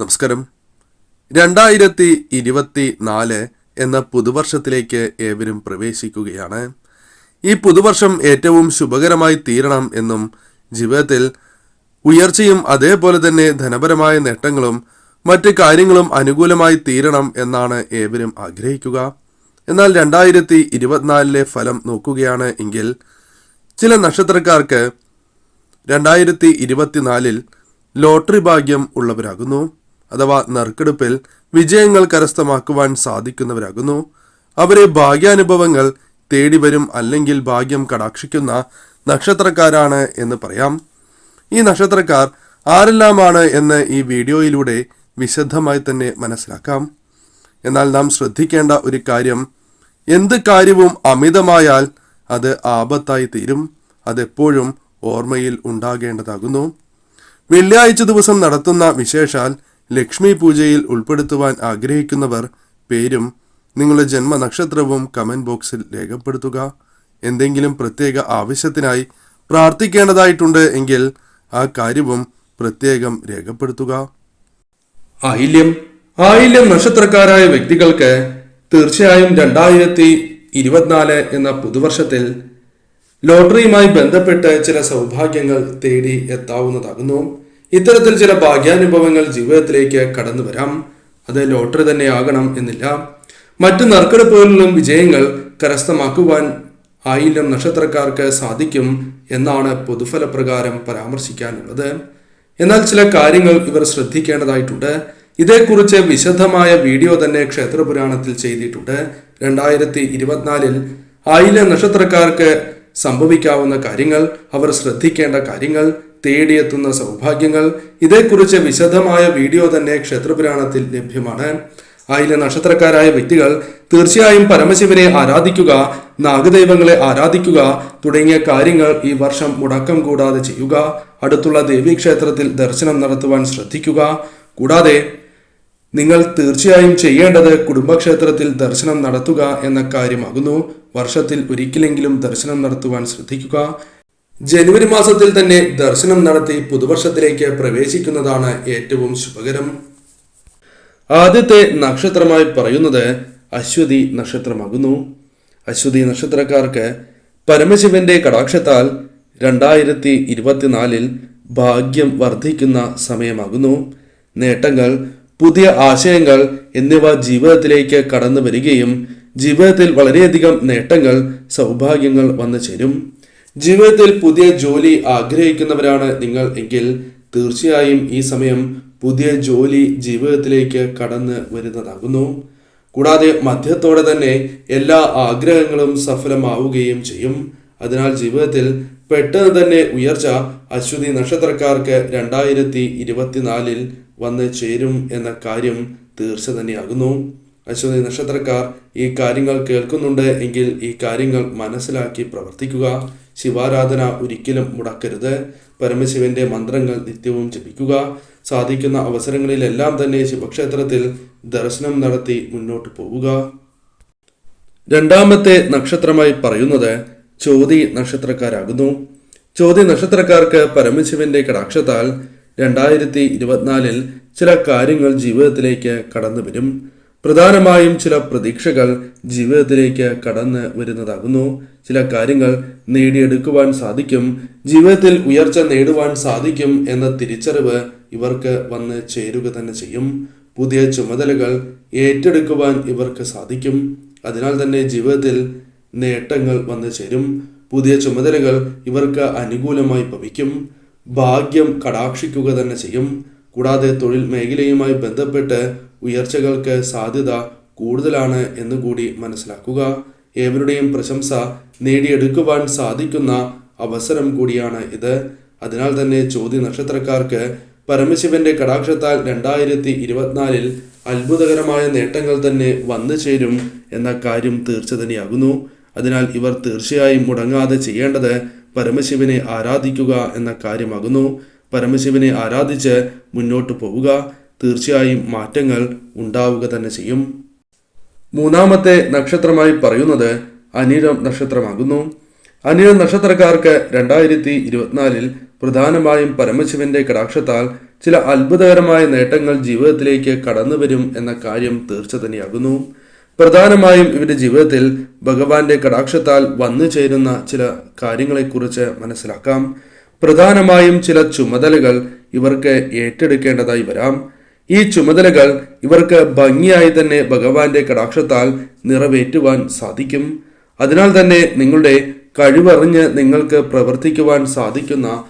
നമസ്കാരം. രണ്ടായിരത്തി ഇരുപത്തി നാല് എന്ന പുതുവർഷത്തിലേക്ക് ഏവരും പ്രവേശിക്കുകയാണ്. ഈ പുതുവർഷം ഏറ്റവും ശുഭകരമായി തീരണം എന്നും ജീവിതത്തിൽ ഉയർച്ചയും അതേപോലെ തന്നെ ധനപരമായ നേട്ടങ്ങളും മറ്റ് കാര്യങ്ങളും അനുകൂലമായി തീരണം എന്നാണ് ഏവരും ആഗ്രഹിക്കുക. എന്നാൽ രണ്ടായിരത്തി ഇരുപത്തിനാലിലെ ഫലം നോക്കുകയാണ് എങ്കിൽ ചില നക്ഷത്രക്കാർക്ക് രണ്ടായിരത്തി ഇരുപത്തിനാലിൽ ലോട്ടറി ഭാഗ്യം ഉള്ളവരാകുന്നു. അഥവാ നറുക്കെടുപ്പിൽ വിജയങ്ങൾ കരസ്ഥമാക്കുവാൻ സാധിക്കുന്നവരാകുന്നു. അവരെ ഭാഗ്യാനുഭവങ്ങൾ തേടി വരും അല്ലെങ്കിൽ ഭാഗ്യം കടാക്ഷിക്കുന്ന നക്ഷത്രക്കാരാണ് എന്ന് പറയാം. ഈ നക്ഷത്രക്കാർ ആരെല്ലാമാണ് എന്ന് ഈ വീഡിയോയിലൂടെ വിശദമായി തന്നെ മനസ്സിലാക്കാം. എന്നാൽ നാം ശ്രദ്ധിക്കേണ്ട ഒരു കാര്യം എന്ത് കാര്യവും അമിതമായാൽ അത് ആപത്തായി തീരും. അതെപ്പോഴും ഓർമ്മയിൽ ഉണ്ടാകേണ്ടതാകുന്നു. വെള്ളിയാഴ്ച ദിവസം നടത്തുന്ന വിശേഷാൽ ലക്ഷ്മി പൂജയിൽ ഉൾപ്പെടുത്തുവാൻ ആഗ്രഹിക്കുന്നവർ പേരും നിങ്ങളുടെ ജന്മനക്ഷത്രവും കമന്റ് ബോക്സിൽ രേഖപ്പെടുത്തുക. എന്തെങ്കിലും പ്രത്യേക ആവശ്യത്തിനായി പ്രാർത്ഥിക്കേണ്ടതായിട്ടുണ്ട് എങ്കിൽ ആ കാര്യവും പ്രത്യേകം രേഖപ്പെടുത്തുക. ആയില്യം ആയില്യം നക്ഷത്രക്കാരായ വ്യക്തികൾക്ക് തീർച്ചയായും രണ്ടായിരത്തി ഇരുപത്തിനാല് എന്ന പുതുവർഷത്തിൽ ലോട്ടറിയുമായി ബന്ധപ്പെട്ട് ചില സൗഭാഗ്യങ്ങൾ തേടി എത്താവുന്നതാകുന്നു. ഇത്തരത്തിൽ ചില ഭാഗ്യാനുഭവങ്ങൾ ജീവിതത്തിലേക്ക് കടന്നു വരാം. അത് ലോട്ടറി തന്നെ ആകണം എന്നില്ല. മറ്റു നറുക്കെടുപ്പുകളിലും വിജയങ്ങൾ കരസ്ഥമാക്കുവാൻ ആയില്യം നക്ഷത്രക്കാർക്ക് സാധിക്കും എന്നാണ് പൊതുഫലപ്രകാരം പരാമർശിക്കാനുള്ളത്. എന്നാൽ ചില കാര്യങ്ങൾ ഇവർ ശ്രദ്ധിക്കേണ്ടതായിട്ടുണ്ട്. ഇതേക്കുറിച്ച് വിശദമായ വീഡിയോ തന്നെ ക്ഷേത്രപുരാണത്തിൽ ചെയ്തിട്ടുണ്ട്. രണ്ടായിരത്തി ഇരുപത്തിനാലിൽ ആയില്യ നക്ഷത്രക്കാർക്ക് സംഭവിക്കാവുന്ന കാര്യങ്ങൾ അവർ ശ്രദ്ധിക്കേണ്ട കാര്യങ്ങൾ തേടിയെത്തുന്ന സൗഭാഗ്യങ്ങൾ. ഇതേക്കുറിച്ച് വിശദമായ വീഡിയോ തന്നെ ക്ഷേത്രപുരാണത്തിൽ ലഭ്യമാണ്. ആയില്യ നക്ഷത്രക്കാരായ വ്യക്തികൾ തീർച്ചയായും പരമശിവനെ ആരാധിക്കുക നാഗദൈവങ്ങളെ ആരാധിക്കുക തുടങ്ങിയ കാര്യങ്ങൾ ഈ വർഷം മുടക്കം കൂടാതെ ചെയ്യുക. അടുത്തുള്ള ദേവീക്ഷേത്രത്തിൽ ദർശനം നടത്തുവാൻ ശ്രദ്ധിക്കുക. കൂടാതെ നിങ്ങൾ തീർച്ചയായും ചെയ്യേണ്ടത് കുടുംബക്ഷേത്രത്തിൽ ദർശനം നടത്തുക എന്ന കാര്യമാകുന്നു. വർഷത്തിൽ ഒരിക്കലെങ്കിലും ദർശനം നടത്തുവാൻ ശ്രദ്ധിക്കുക. ജനുവരി മാസത്തിൽ തന്നെ ദർശനം നടത്തി പുതുവർഷത്തിലേക്ക് പ്രവേശിക്കുന്നതാണ് ഏറ്റവും ശുഭകരം. ആദ്യത്തെ നക്ഷത്രമായി പറയുന്നത് അശ്വതി നക്ഷത്രമാകുന്നു. അശ്വതി നക്ഷത്രക്കാർക്ക് പരമശിവന്റെ കടാക്ഷത്താൽ രണ്ടായിരത്തി ഇരുപത്തിനാലിൽ ഭാഗ്യം വർദ്ധിക്കുന്ന സമയമാകുന്നു. നേട്ടങ്ങൾ പുതിയ ആശയങ്ങൾ എന്നിവ ജീവിതത്തിലേക്ക് കടന്നു വരികയും ജീവിതത്തിൽ വളരെയധികം നേട്ടങ്ങൾ സൗഭാഗ്യങ്ങൾ വന്നു ചേരും ജീവിതത്തിൽ പുതിയ ജോലി ആഗ്രഹിക്കുന്നവരാണ് നിങ്ങൾ എങ്കിൽ തീർച്ചയായും ഈ സമയം പുതിയ ജോലി ജീവിതത്തിലേക്ക് കടന്ന് വരുന്നതാകുന്നു. കൂടാതെ മധ്യത്തോടെ തന്നെ എല്ലാ ആഗ്രഹങ്ങളും സഫലമാവുകയും ചെയ്യും. അതിനാൽ ജീവിതത്തിൽ പെട്ടെന്ന് തന്നെ ഉയർച്ച അശ്വതി നക്ഷത്രക്കാർക്ക് രണ്ടായിരത്തി ഇരുപത്തിനാലിൽ വന്ന് ചേരും എന്ന കാര്യം തീർച്ച തന്നെയാകുന്നു. അശ്വതി നക്ഷത്രക്കാർ ഈ കാര്യങ്ങൾ കേൾക്കുന്നുണ്ട് എങ്കിൽ ഈ കാര്യങ്ങൾ മനസ്സിലാക്കി പ്രവർത്തിക്കുക. ശിവാരാധന ഒരിക്കലും മുടക്കരുത്. പരമശിവന്റെ മന്ത്രങ്ങൾ നിത്യവും ജപിക്കുക. സാധിക്കുന്ന അവസരങ്ങളിലെല്ലാം തന്നെ ശിവക്ഷേത്രത്തിൽ ദർശനം നടത്തി മുന്നോട്ട് പോവുക. രണ്ടാമത്തെ നക്ഷത്രമായി പറയുന്നത് ചോതി നക്ഷത്രക്കാരാകുന്നു. ചോതി നക്ഷത്രക്കാർക്ക് പരമശിവന്റെ കടാക്ഷത്താൽ രണ്ടായിരത്തി ഇരുപത്തിനാലിൽ ചില കാര്യങ്ങൾ ജീവിതത്തിലേക്ക് കടന്നു വരും പ്രധാനമായും ചില പ്രതീക്ഷകൾ ജീവിതത്തിലേക്ക് കടന്നു വരുന്നതാകുന്നു. ചില കാര്യങ്ങൾ നേടിയെടുക്കുവാൻ സാധിക്കും. ജീവിതത്തിൽ ഉയർച്ച നേടുവാൻ സാധിക്കും എന്ന തിരിച്ചറിവ് ഇവർക്ക് വന്ന് ചേരുക തന്നെ ചെയ്യും. പുതിയ ചുമതലകൾ ഏറ്റെടുക്കുവാൻ ഇവർക്ക് സാധിക്കും. അതിനാൽ തന്നെ ജീവിതത്തിൽ നേട്ടങ്ങൾ വന്നു ചേരും. പുതിയ ചുമതലകൾ ഇവർക്ക് അനുകൂലമായി ഭവിക്കും. ഭാഗ്യം കടാക്ഷിക്കുക തന്നെ ചെയ്യും. കൂടാതെ തൊഴിൽ മേഖലയുമായി ബന്ധപ്പെട്ട് ഉയർച്ചകൾക്ക് സാധ്യത കൂടുതലാണ് എന്ന് കൂടി മനസ്സിലാക്കുക. ഏവരുടെയും പ്രശംസ നേടിയെടുക്കുവാൻ സാധിക്കുന്ന അവസരം കൂടിയാണ് ഇത്. അതിനാൽ തന്നെ ചോദ്യ നക്ഷത്രക്കാർക്ക് പരമശിവന്റെ കടാക്ഷത്താൽ രണ്ടായിരത്തി ഇരുപത്തിനാലിൽ അത്ഭുതകരമായ നേട്ടങ്ങൾ തന്നെ വന്നു ചേരും എന്ന കാര്യം തീർച്ച തന്നെയാകുന്നു. അതിനാൽ ഇവർ തീർച്ചയായും മുടങ്ങാതെ ചെയ്യേണ്ടത് പരമശിവനെ ആരാധിക്കുക എന്ന കാര്യമാകുന്നു. പരമശിവനെ ആരാധിച്ച് മുന്നോട്ട് പോവുക. തീർച്ചയായും മാറ്റങ്ങൾ ഉണ്ടാവുക തന്നെ ചെയ്യും. മൂന്നാമത്തെ നക്ഷത്രമായി പറയുന്നത് അനിരം നക്ഷത്രമാകുന്നു. അനിരം നക്ഷത്രക്കാർക്ക് രണ്ടായിരത്തി ഇരുപത്തിനാലിൽ പ്രധാനമായും പരമശിവന്റെ കടാക്ഷത്താൽ ചില അത്ഭുതകരമായ നേട്ടങ്ങൾ ജീവിതത്തിലേക്ക് കടന്നു വരും എന്ന കാര്യം തീർച്ച തന്നെയാകുന്നു. പ്രധാനമായും ഇവരുടെ ജീവിതത്തിൽ ഭഗവാന്റെ കടാക്ഷത്താൽ വന്നു ചേരുന്ന ചില കാര്യങ്ങളെക്കുറിച്ച് മനസ്സിലാക്കാം. പ്രധാനമായും ചില ചുമതലകൾ ഇവർക്ക് ഏറ്റെടുക്കേണ്ടതായി വരാം. ഈ ചുമതലകൾ ഇവർക്ക് ഭംഗിയായി തന്നെ ഭഗവാന്റെ കടാക്ഷത്താൽ നിറവേറ്റുവാൻ സാധിക്കും. അതിനാൽ തന്നെ നിങ്ങളുടെ കഴിവറിഞ്ഞ് നിങ്ങൾക്ക് പ്രവർത്തിക്കുവാൻ സാധിക്കുന്ന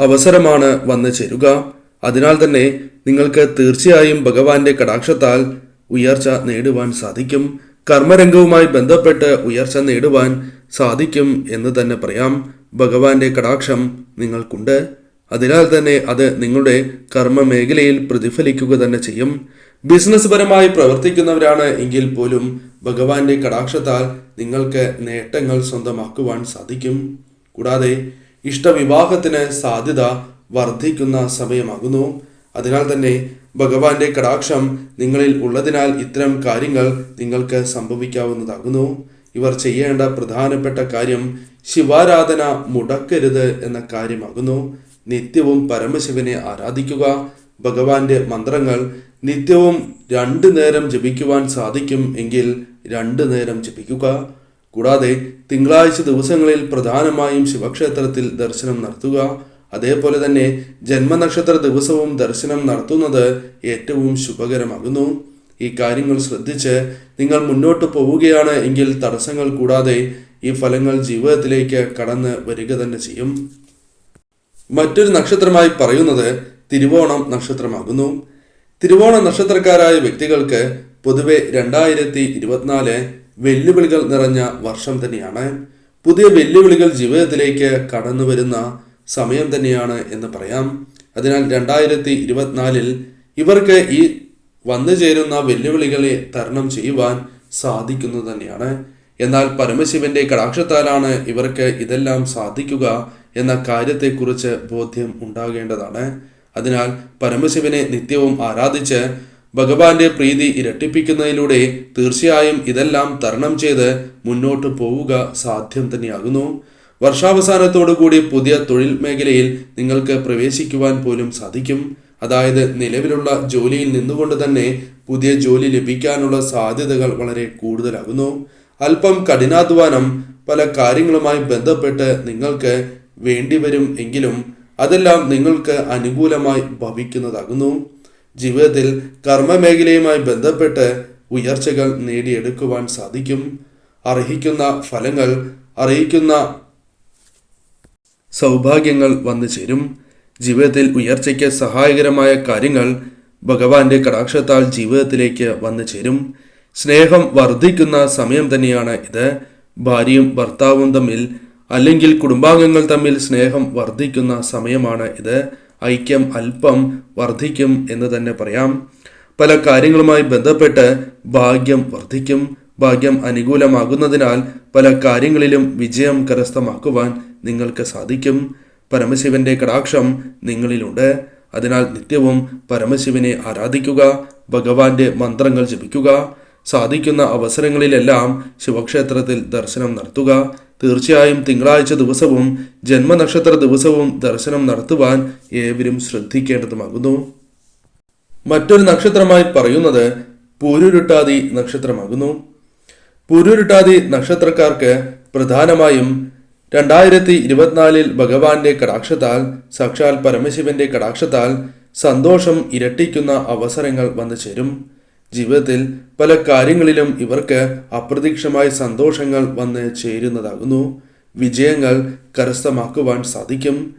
അവസരമാണ് വന്നു ചേരുക. അതിനാൽ തന്നെ നിങ്ങൾക്ക് തീർച്ചയായും ഭഗവാന്റെ കടാക്ഷത്താൽ ഉയർച്ച നേടുവാൻ സാധിക്കും. കർമ്മരംഗവുമായി ബന്ധപ്പെട്ട് ഉയർച്ച നേടുവാൻ സാധിക്കും എന്ന് തന്നെ പറയാം. ഭഗവാന്റെ കടാക്ഷം നിങ്ങൾക്കുണ്ട്. അതിനാൽ തന്നെ അത് നിങ്ങളുടെ കർമ്മ മേഖലയിൽ പ്രതിഫലിക്കുക തന്നെ ചെയ്യും. ബിസിനസ് പരമായി പ്രവർത്തിക്കുന്നവരാണ് എങ്കിൽ പോലും ഭഗവാന്റെ കടാക്ഷത്താൽ നിങ്ങൾക്ക് നേട്ടങ്ങൾ സ്വന്തമാക്കുവാൻ സാധിക്കും. കൂടാതെ ഇഷ്ടവിവാഹത്തിന് സാധ്യത വർദ്ധിക്കുന്ന സമയമാകുന്നു. അതിനാൽ തന്നെ ഭഗവാന്റെ കടാക്ഷം നിങ്ങളിൽ ഉള്ളതിനാൽ ഇത്തരം കാര്യങ്ങൾ നിങ്ങൾക്ക് സംഭവിക്കാവുന്നതാകുന്നു. ഇവർ ചെയ്യേണ്ട പ്രധാനപ്പെട്ട കാര്യം ശിവാരാധന മുടക്കരുത് എന്ന കാര്യമാകുന്നു. നിത്യവും പരമശിവനെ ആരാധിക്കുക. ഭഗവാന്റെ മന്ത്രങ്ങൾ നിത്യവും രണ്ടു നേരം ജപിക്കുവാൻ സാധിക്കും എങ്കിൽ രണ്ടു നേരം ജപിക്കുക. കൂടാതെ തിങ്കളാഴ്ച ദിവസങ്ങളിൽ പ്രധാനമായും ശിവക്ഷേത്രത്തിൽ ദർശനം നടത്തുക. അതേപോലെ തന്നെ ജന്മനക്ഷത്ര ദിവസവും ദർശനം നടത്തുന്നത് ഏറ്റവും ശുഭകരമാകുന്നു. ഈ കാര്യങ്ങൾ ശ്രദ്ധിച്ച് നിങ്ങൾ മുന്നോട്ട് പോവുകയാണ് എങ്കിൽ തടസ്സങ്ങൾ കൂടാതെ ഈ ഫലങ്ങൾ ജീവിതത്തിലേക്ക് കടന്ന് വരിക തന്നെ ചെയ്യും. മറ്റൊരു നക്ഷത്രമായി പറയുന്നത് തിരുവോണം നക്ഷത്രമാകുന്നു. തിരുവോണ നക്ഷത്രക്കാരായ വ്യക്തികൾക്ക് പൊതുവെ രണ്ടായിരത്തി ഇരുപത്തിനാല് വെല്ലുവിളികൾ നിറഞ്ഞ വർഷം തന്നെയാണ്. പുതിയ വെല്ലുവിളികൾ ജീവിതത്തിലേക്ക് കടന്നു വരുന്ന സമയം തന്നെയാണ് എന്ന് പറയാം. അതിനാൽ രണ്ടായിരത്തി ഇരുപത്തിനാലിൽ ഇവർക്ക് ഈ വന്നു ചേരുന്ന വെല്ലുവിളികളെ തരണം ചെയ്യുവാൻ സാധിക്കുന്നു തന്നെയാണ്. എന്നാൽ പരമശിവന്റെ കടാക്ഷത്താലാണ് ഇവർക്ക് ഇതെല്ലാം സാധിക്കുക എന്ന കാര്യത്തെക്കുറിച്ച് ബോധ്യം ഉണ്ടാകേണ്ടതാണ്. അതിനാൽ പരമശിവനെ നിത്യവും ആരാധിച്ച് ഭഗവാന്റെ പ്രീതി ഇരട്ടിപ്പിക്കുന്നതിലൂടെ തീർച്ചയായും ഇതെല്ലാം തരണം ചെയ്ത് മുന്നോട്ട് പോവുക സാധ്യം തന്നെയാകുന്നു. വർഷാവസാനത്തോടുകൂടി പുതിയ തൊഴിൽ മേഖലയിൽ നിങ്ങൾക്ക് പ്രവേശിക്കുവാൻ പോലും സാധിക്കും. അതായത് നിലവിലുള്ള ജോലിയിൽ നിന്നുകൊണ്ട് തന്നെ പുതിയ ജോലി ലഭിക്കാനുള്ള സാധ്യതകൾ വളരെ കൂടുതലാകുന്നു. അല്പം കഠിനാധ്വാനം പല കാര്യങ്ങളുമായി ബന്ധപ്പെട്ട് നിങ്ങൾക്ക് വേണ്ടിവരും എങ്കിലും അതെല്ലാം നിങ്ങൾക്ക് അനുകൂലമായി ഭവിക്കുന്നതാകുന്നു. ജീവിതത്തിൽ കർമ്മമേഖലയുമായി ബന്ധപ്പെട്ട് ഉയർച്ചകൾ നേടിയെടുക്കുവാൻ സാധിക്കും. അർഹിക്കുന്ന ഫലങ്ങൾ അറിയിക്കുന്ന സൗഭാഗ്യങ്ങൾ വന്നു ചേരും. ജീവിതത്തിൽ ഉയർച്ചയ്ക്ക് സഹായകരമായ കാര്യങ്ങൾ ഭഗവാന്റെ കടാക്ഷത്താൽ ജീവിതത്തിലേക്ക് വന്നു ചേരും. സ്നേഹം വർദ്ധിക്കുന്ന സമയം തന്നെയാണ് ഇത്. ഭാര്യയും ഭർത്താവും തമ്മിൽ അല്ലെങ്കിൽ കുടുംബാംഗങ്ങൾ തമ്മിൽ സ്നേഹം വർദ്ധിക്കുന്ന സമയമാണ് ഇത്. ഐക്യം അല്പം വർദ്ധിക്കും എന്ന് തന്നെ പറയാം. പല കാര്യങ്ങളുമായി ബന്ധപ്പെട്ട് ഭാഗ്യം വർദ്ധിക്കും. ഭാഗ്യം അനുകൂലമാകുന്നതിനാൽ പല കാര്യങ്ങളിലും വിജയം കരസ്ഥമാക്കുവാൻ നിങ്ങൾക്ക് സാധിക്കും. പരമശിവന്റെ കടാക്ഷം നിങ്ങളിലുണ്ട്. അതിനാൽ നിത്യവും പരമശിവനെ ആരാധിക്കുക. ഭഗവാന്റെ മന്ത്രങ്ങൾ ജപിക്കുക. സാധിക്കുന്ന അവസരങ്ങളിലെല്ലാം ശിവക്ഷേത്രത്തിൽ ദർശനം നടത്തുക. തീർച്ചയായും തിങ്കളാഴ്ച ദിവസവും ജന്മനക്ഷത്ര ദിവസവും ദർശനം നടത്തുവാൻ ഏവരും ശ്രദ്ധിക്കേണ്ടതുമാകുന്നു. മറ്റൊരു നക്ഷത്രമായി പറയുന്നത് പുരുരുട്ടാതി നക്ഷത്രമാകുന്നു. പുരുരുട്ടാതി നക്ഷത്രക്കാർക്ക് പ്രധാനമായും രണ്ടായിരത്തി ഇരുപത്തിനാലിൽ ഭഗവാന്റെ കടാക്ഷത്താൽ സാക്ഷാൽ പരമശിവന്റെ കടാക്ഷത്താൽ സന്തോഷം ഇരട്ടിക്കുന്ന അവസരങ്ങൾ വന്നു ചേരും ജീവിതത്തിൽ പല കാര്യങ്ങളിലും ഇവർക്ക് അപ്രതീക്ഷമായ സന്തോഷങ്ങൾ വന്ന് ചേരുന്നതാകുന്നു. വിജയങ്ങൾ കരസ്ഥമാക്കുവാൻ സാധിക്കും.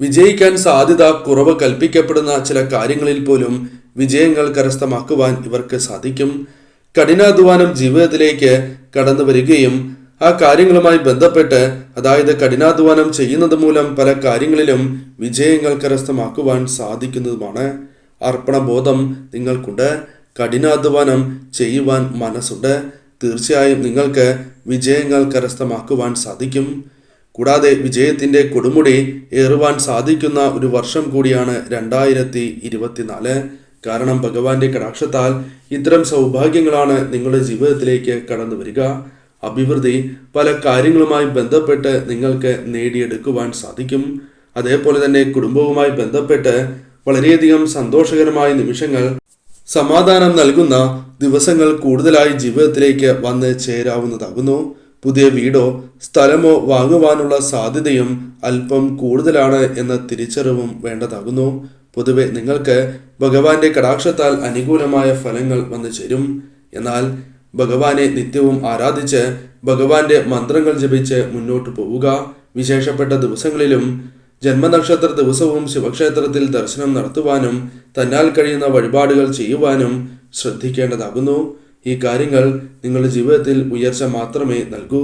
വിജയിക്കാൻ സാധ്യത കുറവ് കൽപ്പിക്കപ്പെടുന്ന ചില കാര്യങ്ങളിൽ പോലും വിജയങ്ങൾ കരസ്ഥമാക്കുവാൻ ഇവർക്ക് സാധിക്കും. കഠിനാധ്വാനം ജീവിതത്തിലേക്ക് കടന്നു വരികയും ആ കാര്യങ്ങളുമായി ബന്ധപ്പെട്ട് അതായത് കഠിനാധ്വാനം ചെയ്യുന്നത് മൂലം പല കാര്യങ്ങളിലും വിജയങ്ങൾ കരസ്ഥമാക്കുവാൻ സാധിക്കുന്നതുമാണ്. അർപ്പണബോധം നിങ്ങൾക്കുണ്ട്. കഠിനാധ്വാനം ചെയ്യുവാൻ മനസ്സുണ്ട്. തീർച്ചയായും നിങ്ങൾക്ക് വിജയങ്ങൾ കരസ്ഥമാക്കുവാൻ സാധിക്കും. കൂടാതെ വിജയത്തിന്റെ കൊടുമുടി ഏറുവാൻ സാധിക്കുന്ന ഒരു വർഷം കൂടിയാണ് രണ്ടായിരത്തി ഇരുപത്തിനാല് കാരണം ഭഗവാന്റെ കടാക്ഷത്താൽ ഇത്തരം സൗഭാഗ്യങ്ങളാണ് നിങ്ങളുടെ ജീവിതത്തിലേക്ക് കടന്നു വരിക. അഭിവൃദ്ധി പല കാര്യങ്ങളുമായി ബന്ധപ്പെട്ട് നിങ്ങൾക്ക് നേടിയെടുക്കുവാൻ സാധിക്കും. അതേപോലെ തന്നെ കുടുംബവുമായി ബന്ധപ്പെട്ട് വളരെയധികം സന്തോഷകരമായ നിമിഷങ്ങൾ സമാധാനം നൽകുന്ന ദിവസങ്ങൾ കൂടുതലായി ജീവിതത്തിലേക്ക് വന്ന് ചേരാവുന്നതാകുന്നു. പുതിയ വീടോ സ്ഥലമോ വാങ്ങുവാനുള്ള സാധ്യതയും അല്പം കൂടുതലാണ് എന്ന തിരിച്ചറിവും വേണ്ടതാകുന്നു. പൊതുവെ നിങ്ങൾക്ക് ഭഗവാന്റെ കടാക്ഷത്താൽ അനുകൂലമായ ഫലങ്ങൾ വന്നു ചേരും. എന്നാൽ ഭഗവാനെ നിത്യവും ആരാധിച്ച് ഭഗവാന്റെ മന്ത്രങ്ങൾ ജപിച്ച് മുന്നോട്ട് പോവുക. വിശേഷപ്പെട്ട ദിവസങ്ങളിലും ജന്മനക്ഷത്ര ദിവസവും ശിവക്ഷേത്രത്തിൽ ദർശനം നടത്തുവാനും തന്നാൽ കഴിയുന്ന വഴിപാടുകൾ ചെയ്യുവാനും ശ്രദ്ധിക്കേണ്ടതാകുന്നു. ഈ കാര്യങ്ങൾ നിങ്ങളുടെ ജീവിതത്തിൽ ഉയർച്ച മാത്രമേ നൽകൂ.